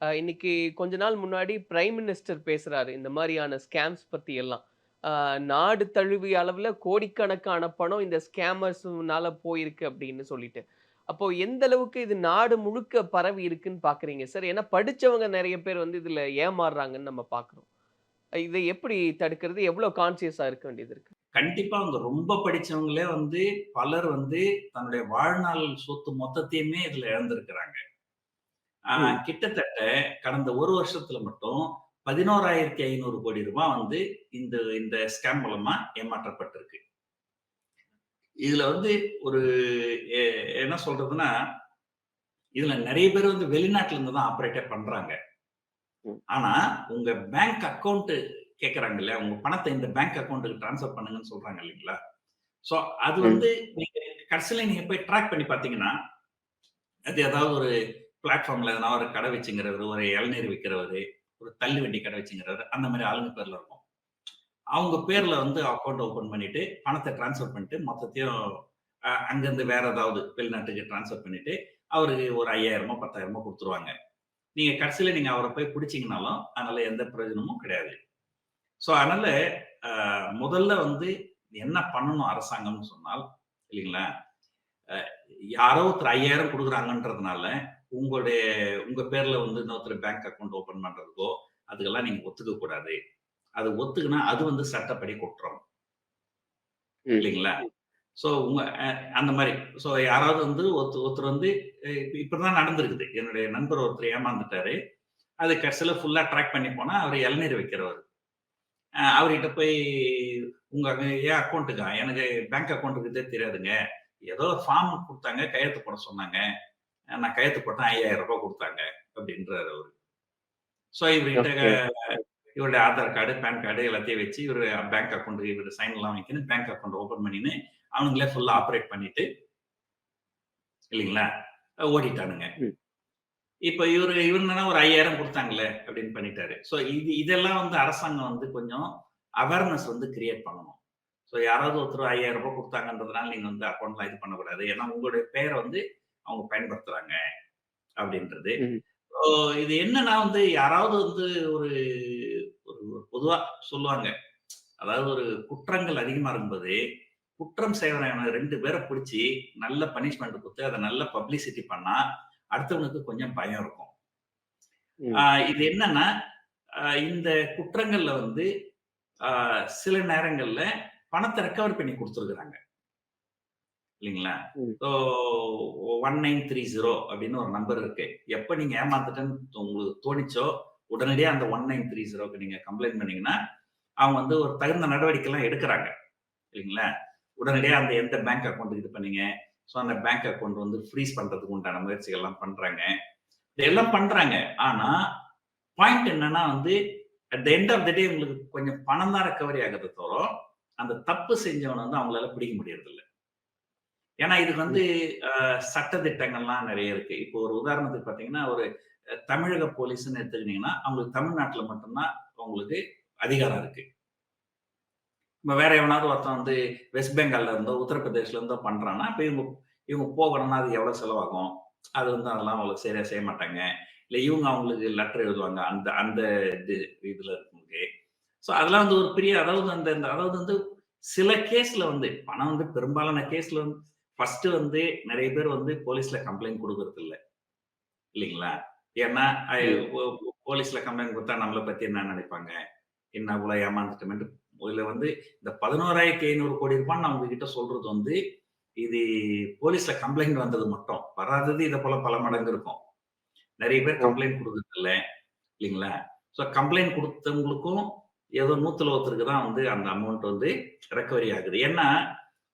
இன்னைக்கு கொஞ்ச நாள் முன்னாடி பிரைம் மினிஸ்டர் பேசுறாரு இந்த மாதிரியான ஸ்கேம்ஸ் பத்தி எல்லாம். நாடு தழுவிய அளவுல கோடிக்கணக்கான பணம் இந்த ஸ்கேமர்ஸ்னால போயிருக்கு அப்படின்னு சொல்லிட்டு. அப்போ எந்த அளவுக்கு இது நாடு முழுக்க பரவி இருக்குன்னு பாக்குறீங்க சார்? ஏன்னா படிச்சவங்க நிறைய பேர் வந்து இதுல ஏமாறுறாங்கன்னு நம்ம பாக்குறோம். இதை எப்படி தடுக்கிறது? எவ்வளவு கான்சியஸா இருக்க வேண்டியது இருக்கு? கண்டிப்பா அவங்க ரொம்ப படிச்சவங்களே வந்து பலர் வந்து தன்னுடைய வாழ்நாள் சொத்து மொத்தத்தையுமே இதுல இழந்திருக்கிறாங்க. கிட்டத்தட்ட கடந்த ஒரு வருஷத்துல மட்டும் பதினோராயிரத்தி ஐநூறு கோடி ரூபாய் வந்து இந்த இந்த ஸ்கேம் மூலமா ஏமாற்றப்பட்டிருக்கு இதுல வந்து ஒரு என்ன சொல்றதுன்னா இதுல நிறைய பேர் வந்து வெளிநாட்டுல இருந்து தான் ஆப்ரேட்டே பண்றாங்க. ஆனா உங்க பேங்க் அக்கவுண்ட் கேக்குறாங்கல்ல உங்க பணத்தை இந்த பேங்க் அக்கவுண்ட்டுக்கு ட்ரான்ஸ்ஃபர் பண்ணுங்கன்னு சொல்றாங்க இல்லைங்களா சோ அது. வந்து நீங்க கடைசியில நீங்க போய் ட்ராக் பண்ணி பாத்தீங்கன்னா அது ஏதாவது ஒரு பிளாட்ஃபார்ம்ல எதனா ஒரு கடை வச்சுங்கிறவர் ஒரு இளநீர் விற்கிறவர் ஒரு தள்ளு வண்டி கடை வச்சுங்கிறாரு. அந்த மாதிரி ஆளுங்க பேர்ல இருக்கும். அவங்க பேர்ல வந்து அக்கௌண்ட் ஓபன் பண்ணிட்டு பணத்தை டிரான்ஸ்ஃபர் பண்ணிட்டு மொத்தத்தையும் அங்கேருந்து வேற ஏதாவது வெளிநாட்டுக்கு டிரான்ஸ்ஃபர் பண்ணிட்டு அவருக்கு ஒரு ஐயாயிரமோ பத்தாயிரமோ கொடுத்துருவாங்க. நீங்க கடைசியில நீங்க அவரை போய் பிடிச்சிங்கனாலும் அதனால எந்த பிரயோஜனமும் கிடையாது. ஸோ அதனால முதல்ல வந்து என்ன பண்ணணும் அரசாங்கம்னு சொன்னால் இல்லைங்களா? யாரோ ஒருத்தர் ஐயாயிரம் கொடுக்குறாங்கன்றதுனால உங்களுடைய உங்க பேர்ல வந்து இன்னொருத்தர் பேங்க் அக்கௌண்ட் ஓபன் பண்றதுக்கோ அதுக்கெல்லாம் நீங்க ஒத்துக்க கூடாது. அது ஒத்துக்குனா அது வந்து சட்டப்படி குற்றம். இல்லைங்களா? ஸோ உங்க அந்த மாதிரி. ஸோ யாராவது வந்து ஒருத்தர் ஒருத்தர் வந்து இப்படிதான் நடந்திருக்குது. என்னுடைய நண்பர் ஒருத்தர் ஏமாந்துட்டாரு. அது கடைசியில் ஃபுல்லா ட்ராக் பண்ணி போனா அவர் இளநீர் வைக்கிறவர். அவர்கிட்ட போய் உங்க ஏன் அக்கௌண்ட்டுக்கா எனக்கு பேங்க் அக்கௌண்ட்டுக்கு தெரியாதுங்க. ஏதோ ஃபார்ம் கொடுத்தாங்க கையெழுத்து போட சொன்னாங்க. நான் கையெழுத்து போட்டேன் ஐயாயிரம் ரூபாய் கொடுத்தாங்க அப்படின்றாரு அவரு. ஸோ இவர்கிட்ட. இவருடைய ஆதார் கார்டு பேன் கார்டு எல்லாத்தையும் வச்சு இவர் பேங்க் அக்கௌண்ட் இவர் சைன் எல்லாம் வைக்கணும். பேங்க் அக்கௌண்ட் ஓபன் பண்ணின்னு அவனுங்களே ஃபுல்லா ஆப்ரேட் பண்ணிட்டு இல்லைங்களா? ஓடிட்டானுங்க. இப்ப இவரு இவர் என்னன்னா ஒரு ஐயாயிரம் கொடுத்தாங்களே அப்படின்னு பண்ணிட்டாரு. ஸோ இது இதெல்லாம் வந்து அரசாங்கம் வந்து கொஞ்சம் அவேர்னஸ் வந்து கிரியேட் பண்ணணும். ஸோ யாராவது ஒருத்தர் ஐயாயிரம் ரூபாய் கொடுத்தாங்கன்றதுனால நீங்க வந்து அக்கௌண்ட்லாம் இது பண்ணக்கூடாது. ஏன்னா உங்களுடைய பேரை வந்து அவங்க பயன்படுத்துறாங்க அப்படின்றது. இது என்னன்னா வந்து யாராவது வந்து ஒரு ஒரு பொதுவா சொல்லுவாங்க. அதாவது ஒரு குற்றங்கள் அதிகமா இருக்கும்போது குற்றம் செய்வன ரெண்டு பேரை பிடிச்சி நல்ல பனிஷ்மெண்ட் கொடுத்து அதை நல்ல பப்ளிசிட்டி பண்ணா அடுத்தவனுக்கு கொஞ்சம் பயம் இருக்கும். இது என்னன்னா இந்த குற்றங்கள்ல வந்து ஆஹ் சில நேரங்கள்ல பணத்தை ரெக்கவர் பண்ணி கொடுத்துருக்குறாங்க. இல்லைங்களா. So one nine three zero அப்படின்னு ஒரு நம்பர் இருக்கு. எப்போ நீங்க ஏமாத்துட்டேன்னு உங்களுக்கு தோணிச்சோ உடனடியா அந்த ஒன் நைன் த்ரீ ஜீரோக்கு நீங்க கம்ப்ளைண்ட் பண்ணீங்கன்னா அவங்க வந்து ஒரு தகுந்த நடவடிக்கை எல்லாம் எடுக்கிறாங்க. இல்லைங்களா? உடனடியா அந்த எந்த பேங்க் அக்கௌண்ட் இது பண்ணீங்க? ஸோ அந்த பேங்க் அக்கௌண்ட் வந்து ஃப்ரீஸ் பண்றதுக்கு உண்டான முயற்சிகள் எல்லாம் பண்றாங்க. இதெல்லாம் பண்றாங்க. ஆனா பாயிண்ட் என்னன்னா வந்து at the end of the day உங்களுக்கு கொஞ்சம் பணம் தான் ரெக்கவரி ஆகுது தவிர அந்த தப்பு செஞ்சவனை வந்து அவங்களால பிடிக்க முடியறது இல்ல ஏன்னா இதுக்கு வந்து சட்ட திட்டங்கள்லாம் நிறைய இருக்கு. இப்போ ஒரு உதாரணத்துக்கு பாத்தீங்கன்னா ஒரு தமிழக போலீஸ்னு எடுத்துக்கிட்டீங்கன்னா அவங்களுக்கு தமிழ்நாட்டுல மட்டும்தான் அவங்களுக்கு அதிகாரம் இருக்கு. இப்போ வேற எவனாவது ஒருத்தன் வந்து வெஸ்ட் பெங்கால்ல இருந்தோ உத்தரப்பிரதேஷ்ல இருந்தோ பண்றான்னா இப்போ இவங்க இவங்க போகணும்னா அது எவ்வளவு செலவாகும்? அது வந்து அதெல்லாம் அவங்களுக்கு சரியா செய்ய மாட்டாங்க. இல்லை இவங்க அவங்களுக்கு லெட்டர் எழுதுவாங்க. அந்த அந்த இது இதுல இருக்கவங்க ஸோ அதெல்லாம் வந்து ஒரு பெரிய அதாவது அந்த அந்த- அதாவது வந்து சில கேஸ்ல வந்து பணம் வந்து பெரும்பாலான கேஸ்ல வந்து ஃபர்ஸ்ட் வந்து நிறைய பேர் வந்து போலீஸ்ல கம்ப்ளைண்ட் கொடுக்கறது இல்ல. இல்லைங்களா? ஏன்னா போலீஸ்ல கம்ப்ளைண்ட் கொடுத்தா நம்மளை பத்தி என்ன நினைப்பாங்க? என்ன அவ்வளோ ஏமாந்துட்டோம்னு இதுல வந்து இந்த பதினோராயிரத்தி ஐநூறு கோடி ரூபாய் நான் உங்ககிட்ட சொல்றது வந்து இது போலீஸ்ல கம்ப்ளைண்ட் வந்தது மட்டும். வராதது இதை போல பல மடங்கு இருக்கும். நிறைய பேர் கம்ப்ளைண்ட் கொடுக்கறது இல்ல. இல்லைங்களா? ஸோ கம்ப்ளைண்ட் கொடுத்தவங்களுக்கும் ஏதோ நூத்துல ஒருத்தருக்கு தான் வந்து அந்த அமௌண்ட் வந்து ரெக்கவரி ஆகுது. ஏன்னா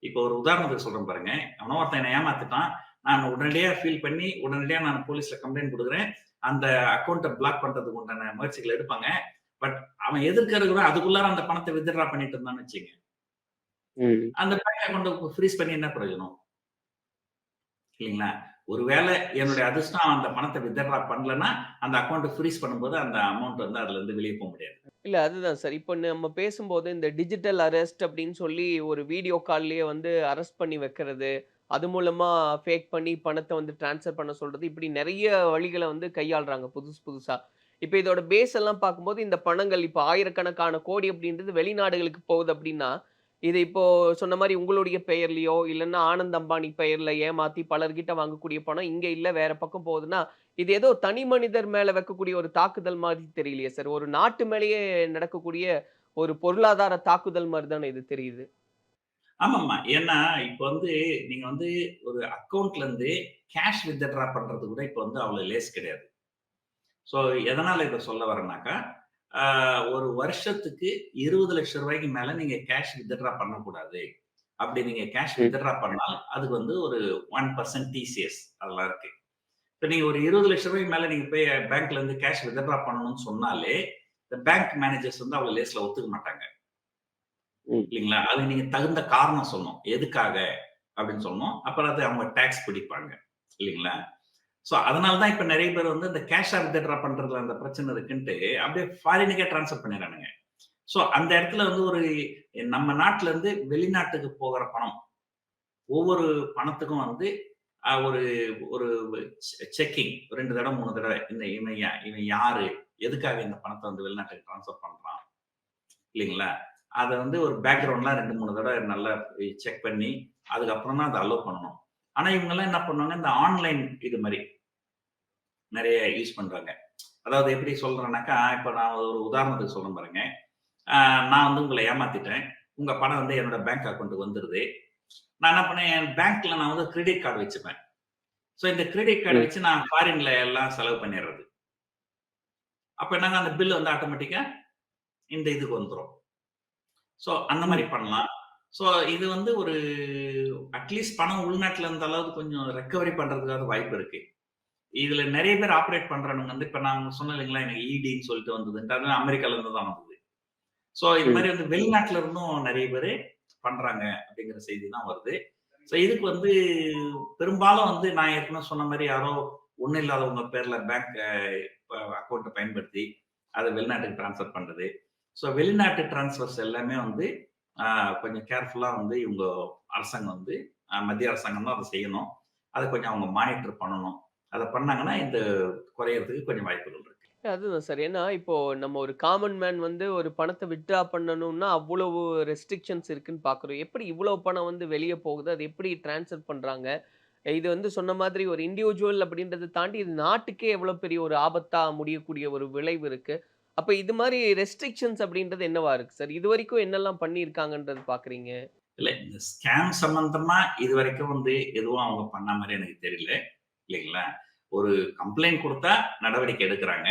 இப்போ ஒரு உதாரணத்துக்கு சொல்றேன் பாருங்க. அவனோ ஒருத்தன் என்னை ஏமாத்திட்டான். நான் உடனடியா ஃபீல் பண்ணி உடனடியா நான் போலீஸ்ல கம்ப்ளைண்ட் கொடுக்குறேன். அந்த அக்கௌண்ட்டை பிளாக் பண்றதுக்கு உண்டான முயற்சிகள் எடுப்பாங்க. பட் அவன் எதிர்க்கிறது அதுக்குள்ளார அந்த பணத்தை வித்ட்ரா பண்ணிட்டு இருந்தான்னு வச்சுங்க. அந்த பேங்க் அக்கௌண்ட் ஃப்ரீஸ் பண்ணி என்ன பிரயோஜனம்? இல்லைங்களா? ஒருவேளை என்னுடைய அதிர்ஷ்டம் அந்த பணத்தை வித்ட்ரா பண்ணலன்னா அந்த அக்கௌண்ட் ஃப்ரீஸ் பண்ணும்போது அந்த அமௌண்ட் வந்து அதுல இருந்து வெளியே போக முடியாது இல்ல அதுதான் சார். இப்போ நம்ம பேசும்போது இந்த டிஜிட்டல் அரெஸ்ட் அப்படின்னு சொல்லி ஒரு வீடியோ கால்லயே வந்து அரெஸ்ட் பண்ணி வைக்கிறது. அது மூலமா ஃபேக் பண்ணி பணத்தை வந்து ட்ரான்ஸ்ஃபர் பண்ண சொல்றது. இப்படி நிறைய வழிகளை வந்து கையாளுறாங்க புதுசு புதுசா. இப்போ இதோட பேஸ் எல்லாம் பார்க்கும்போது இந்த பணங்கள் இப்போ ஆயிரக்கணக்கான கோடி அப்படின்றது வெளிநாடுகளுக்கு போகுது அப்படின்னா, இது இப்போ சொன்ன மாதிரி உங்களுடைய பெயர்லயோ, இல்லன்னா ஆனந்த் அம்பானி பெயர்ல ஏமாத்தி பலர்கிட்ட வாங்கக்கூடிய பணம் இங்க இல்ல வேற பக்கம் போகுதுன்னா, இது ஏதோ தனி மனிதர் மேல வைக்கக்கூடிய ஒரு தாக்குதல் மாதிரி தெரியலையே சார். ஒரு நாட்டு மேலேயே நடக்கக்கூடிய ஒரு பொருளாதார தாக்குதல் மாதிரி தானே இது தெரியுது. ஆமாம்மா. ஏன்னா இப்ப வந்து நீங்க வந்து ஒரு அக்கவுண்ட்ல இருந்து கேஷ் வித்ட்ரா பண்றது கூட இப்ப வந்து அவ்வளவு லேஸ் கிடையாது. ஸோ எதனால இதை சொல்ல வரேன்னாக்கா, ஒரு வருஷத்துக்கு ரூ. 20,00,000 மேல நீங்க கேஷ் வித்ட்ரா பண்ணக்கூடாது. அப்படி நீங்க கேஷ். வித்ட்ரா பண்ணால் அதுக்கு வந்து ஒரு 1% டிசிஎஸ் அதெல்லாம் இருக்கு. இப்ப நீங்க ஒரு ரூ. 20,00,000 மேல நீங்க போய் பேங்க்ல இருந்து கேஷ் வித்ட்ரா பண்ணணும்னு சொன்னாலே, இந்த பேங்க் மேனேஜர்ஸ் வந்து அவ்வளவு லேஸ்ல ஒத்துக்க மாட்டாங்க. இல்லைங்களா? அது நீங்க தகுந்த காரணம் சொல்லணும். எதுக்காக அப்படின்னு சொல்லணும். அப்புறம் அது அவங்க டாக்ஸ் பிடிப்பாங்க. இல்லைங்களா? ஸோ அதனால தான் இப்போ நிறைய பேர் வந்து இந்த கேஷா வித்ட்ரா பண்றதுல அந்த பிரச்சனை இருக்குன்ட்டு அப்படியே ஃபாரினுக்கே ட்ரான்ஸ்ஃபர் பண்ணிடுறானுங்க. ஸோ அந்த இடத்துல வந்து ஒரு நம்ம நாட்டுல இருந்து வெளிநாட்டுக்கு போகிற பணம், ஒவ்வொரு பணத்துக்கும் வந்து ஒரு ஒரு செ செக்கிங் ரெண்டு தடவை மூணு தடவை இந்த இவன் யா இவன் யாரு? எதுக்காக இந்த பணத்தை வந்து வெளிநாட்டுக்கு ட்ரான்ஸ்ஃபர் பண்றான்? இல்லைங்களா? அதை வந்து ஒரு பேக்ரவுண்ட்லாம் ரெண்டு மூணு தடவை நல்லா செக் பண்ணி, அதுக்கப்புறம் தான் அதை அலோவ் பண்ணணும். ஆனா இவங்கெல்லாம் என்ன பண்ணுவாங்க இந்த ஆன்லைன் இது மாதிரி நிறைய யூஸ் பண்றாங்க. அதாவது எப்படி சொல்றேன்னாக்கா இப்ப நான் ஒரு உதாரணத்துக்கு சொல்றேன் பாருங்க. நான் வந்து உங்களை ஏமாத்திட்டேன். உங்க பணம் வந்து என்னோட பேங்க் அக்கௌண்ட்டுக்கு வந்துருது. நான் என்ன பண்ணேன்? என் பேங்க்ல நான் வந்து கிரெடிட் கார்டு வச்சுப்பேன். ஸோ இந்த கிரெடிட் கார்டு. வச்சு நான் ஃபாரின்ல எல்லாம் செலவு பண்ணிடுறது. அப்ப என்னங்க அந்த பில் வந்து ஆட்டோமேட்டிக்கா இந்த இதுக்கு வந்துடும் ஸோ அந்த மாதிரி பண்ணலாம். ஸோ இது வந்து ஒரு அட்லீஸ்ட் பணம் உள்நாட்டில் இருந்த அளவுக்கு கொஞ்சம் ரெக்கவரி பண்றதுக்காக வாய்ப்பு இருக்கு. இதுல நிறைய பேர் ஆப்ரேட் பண்றவங்க வந்து இப்ப நான் சொன்னேன் இல்லைங்களா எனக்கு இடின்னு சொல்லிட்டு வந்ததுன்ட்டு அது அமெரிக்கால இருந்து தான் வந்தது. ஸோ இது. மாதிரி வந்து வெளிநாட்டுல இருந்தும் நிறைய பேர் பண்றாங்க அப்படிங்கிற செய்தி தான் வருது. ஸோ இதுக்கு வந்து பெரும்பாலும் வந்து நான் ஏற்கனவே சொன்ன மாதிரி யாரோ ஒன்றும் இல்லாதவங்க பேர்ல பேங்க் அக்கௌண்ட்டை பயன்படுத்தி அதை வெளிநாட்டுக்கு ட்ரான்ஸ்ஃபர் பண்றது. ஸோ வெளிநாட்டு டிரான்ஸ்ஃபர்ஸ் எல்லாமே வந்து கொஞ்சம் கேர்ஃபுல்லாக வந்து இவங்க அரசாங்கம் வந்து மத்திய அரசாங்கம் தான் அதை செய்யணும். அதை கொஞ்சம் அவங்க மானிட்டர் பண்ணணும். அதை பண்ணாங்கன்னா இந்த குறையறதுக்கு கொஞ்சம் வாய்ப்புகள் இருக்கு. அதுதான் சார். ஏன்னா இப்போ நம்ம ஒரு காமன் மேன் வந்து ஒரு பணத்தை வித்ட்ரா பண்ணணும்னா அவ்வளவு ரெஸ்ட்ரிக்ஷன்ஸ் இருக்குன்னு பார்க்குறோம் எப்படி இவ்வளவு பணம் வந்து வெளியே போகுது? அது எப்படி ட்ரான்ஸ்ஃபர் பண்றாங்க? இது வந்து சொன்ன மாதிரி ஒரு இண்டிவிஜுவல் அப்படின்றத தாண்டி இது நாட்டுக்கே எவ்வளவு பெரிய ஒரு ஆபத்தா முடியக்கூடிய ஒரு விளைவு இருக்கு. அப்ப இது மாதிரி ரெஸ்ட்ரிக்ஷன்ஸ் அப்படின்றது என்னவா இருக்கு சார்? இது வரைக்கும் என்னெல்லாம் பண்ணியிருக்காங்கன்றது பாக்குறீங்க? இல்லை இந்த ஸ்கேம் சம்பந்தமா இது வரைக்கும் வந்து எதுவும் அவங்க பண்ண மாதிரி எனக்கு தெரியல. இல்லைங்களா? ஒரு கம்ப்ளைண்ட் கொடுத்தா நடவடிக்கை எடுக்கிறாங்க.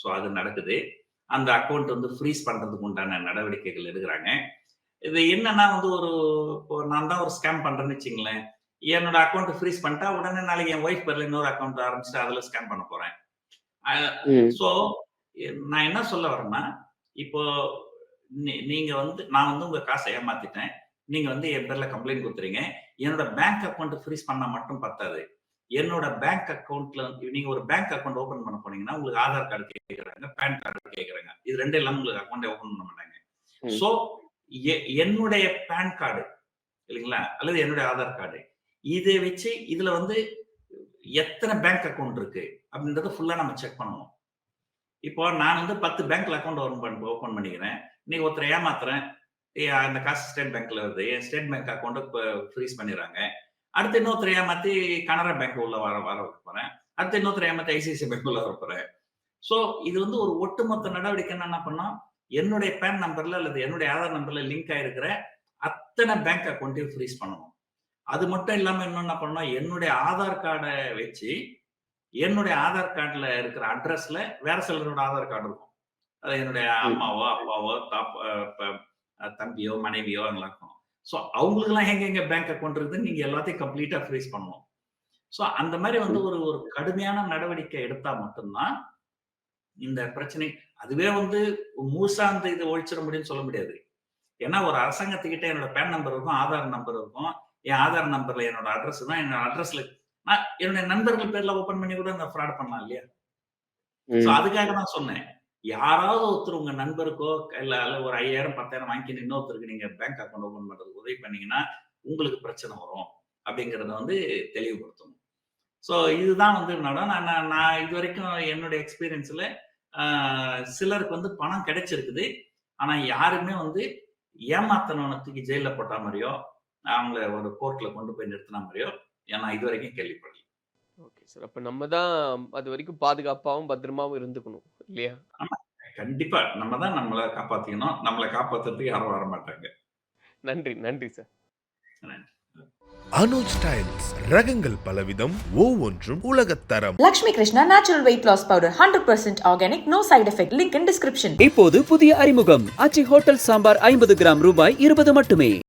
ஸோ அது நடக்குது. அந்த அக்கௌண்ட் வந்து ஃப்ரீஸ் பண்றதுக்கு உண்டான நடவடிக்கைகள் எடுக்கிறாங்க. இது என்னன்னா வந்து ஒரு இப்போ நான் தான் ஒரு ஸ்கேம் பண்றேன்னு வச்சுங்களேன். என்னோட அக்கௌண்ட் ஃப்ரீஸ் பண்ணிட்டா உடனே நாளைக்கு என் ஒய்ஃப் பேர்ல இன்னொரு அக்கௌண்ட் ஆரம்பிச்சுட்டு அதில் ஸ்கேம் பண்ண போறேன். ஸோ நான் என்ன சொல்ல வரேன்னா இப்போ நீங்க வந்து நான் வந்து உங்க காசை ஏமாத்திட்டேன். நீங்க வந்து என் பேர்ல கம்ப்ளைண்ட் கொடுத்துறீங்க. என்னோட பேங்க் அக்கௌண்ட் ஃப்ரீஸ் பண்ணா மட்டும் பத்தாது. என்னோட பேங்க் அக்கௌண்ட்ல நீங்க ஒரு பேங்க் அக்கௌண்ட் ஓபன் பண்ண போனீங்கன்னா உங்களுக்கு ஆதார் கார்டு கேட்கறாங்க பேன் கார்டு கேட்கறாங்க இது ரெண்டு இல்லாம உங்களுக்கு அக்கௌண்ட் ஓபன் பண்ண மாட்டாங்க. ஸோ என்னுடைய பேன் கார்டு இல்லைங்களா? அல்லது என்னுடைய ஆதார் கார்டு இதை வச்சு இதுல வந்து எத்தனை பேங்க் அக்கௌண்ட் இருக்கு? அப்படின்றத ஃபுல்லா நம்ம செக் பண்ணணும் இப்போ நான் வந்து பத்து பேங்க்ல அக்கௌண்ட் ஓபன் பண்ண ஓப்பன் பண்ணிக்கிறேன். நீங்க ஒருத்தரை ஏமாத்துறேன். அந்த காசு ஸ்டேட் பேங்க்ல வருது. என் ஸ்டேட் பேங்க் அக்கௌண்ட் ஃப்ரீஸ் பண்ணிடுறாங்க. அடுத்து இன்னொருத்தர் ஏமாத்தி கனரா பேங்க் உள்ள வர வர போறேன். அடுத்து இன்னொருத்தர் ஏமாத்தி ஐசிஐசி பேங்க் உள்ள வர போறேன். ஸோ இது வந்து ஒரு ஒட்டுமொத்த நடவடிக்கை என்ன பண்ணோம் என்னுடைய பேன் நம்பர்ல அல்லது என்னுடைய ஆதார் நம்பர்ல லிங்க் ஆயிருக்கிற அத்தனை பேங்க் அக்கௌண்ட்டையும் ஃப்ரீஸ் பண்ணணும். அது மட்டும் இல்லாம இன்னும் என்ன பண்ணணும் என்னுடைய ஆதார் கார்டை வச்சு என்னுடைய ஆதார் கார்டுல இருக்கிற அட்ரஸ்ல வேற சிலரோட ஆதார் கார்டு இருக்கும். அது என்னுடைய அம்மாவோ அப்பாவோ தம்பியோ மனைவியோ அதெல்லாம் இருக்கும். ஸோ அவங்களுக்குலாம் எங்க எங்க பேங்க் அக்கௌண்ட் இருக்குது நீங்க எல்லாத்தையும் கம்ப்ளீட்டா ஃப்ரீஸ் பண்ணணும் ஸோ அந்த மாதிரி வந்து ஒரு ஒரு கடுமையான நடவடிக்கை எடுத்தா மட்டும்தான் இந்த பிரச்சனை அதுவே வந்து முழுசா அந்த இதை ஒழிச்சிட முடியும்னு சொல்ல முடியாது. ஏன்னா ஒரு அரசாங்கத்துக்கிட்ட என்னோட பேன் நம்பர் இருக்கும் ஆதார் நம்பர் இருக்கும். என் ஆதார் நம்பர்ல என்னோட அட்ரஸ் தான் என்னோட அட்ரஸ்ல நான் என்னுடைய நண்பர்கள் பேர்ல ஓபன் பண்ணி கூட நான் ஃப்ராட் பண்ணலாம் இல்லையா? அதுக்காக தான் சொன்னேன். யாராவது ஒருத்தர் உங்க நண்பருக்கோ இல்ல அல்ல ஒரு ஐயாயிரம் பத்தாயிரம் வாங்கி இன்னொருத்தருக்கு நீங்க பேங்க் அக்கௌண்ட் ஓபன் பண்றதுக்கு உதவி பண்ணீங்கன்னா உங்களுக்கு பிரச்சனை வரும். அப்படிங்கறத வந்து தெளிவுபடுத்தணும். ஸோ இதுதான் வந்து நடம் நான் நான் நான் இது வரைக்கும் என்னுடைய எக்ஸ்பீரியன்ஸ்ல சிலருக்கு வந்து பணம் கிடைச்சிருக்குது. ஆனா யாருமே வந்து ஏமாத்தனவனை தூக்கி ஜெயில போட்ட மாதிரியோ அவங்கள ஒரு கோர்ட்ல கொண்டு போய் நிறுத்தின மாதிரியோ நான் இது வரைக்கும் கேள்விப்படல. ஓகே சார் அப்ப நம்ம தான் அது வரைக்கும் பாதுகாப்பாகவும் பத்திரமாவும் இருந்துக்கணும். இல்லையா? கண்டிப்பா. நம்ம தான் நம்மளை காப்பாத்திக்கணும். நம்மளை காப்பாத்துறதுக்கு யாரும் வர மாட்டாங்க. நன்றி நன்றி சார். அனுஜ் ஸ்டைல்ஸ் ரகங்கள் பலவிதம் ஒவ்வொன்றும் உலகத்தரம் Lakshmi Krishna Natural Weight Loss Powder 100% Organic No Side Effect Link in Description. இப்போது புதிய அறிமுகம். ஆச்சி ஹோட்டல் சாம்பார் ஐம்பது கிராம் ரூபாய் இருபது மட்டுமே.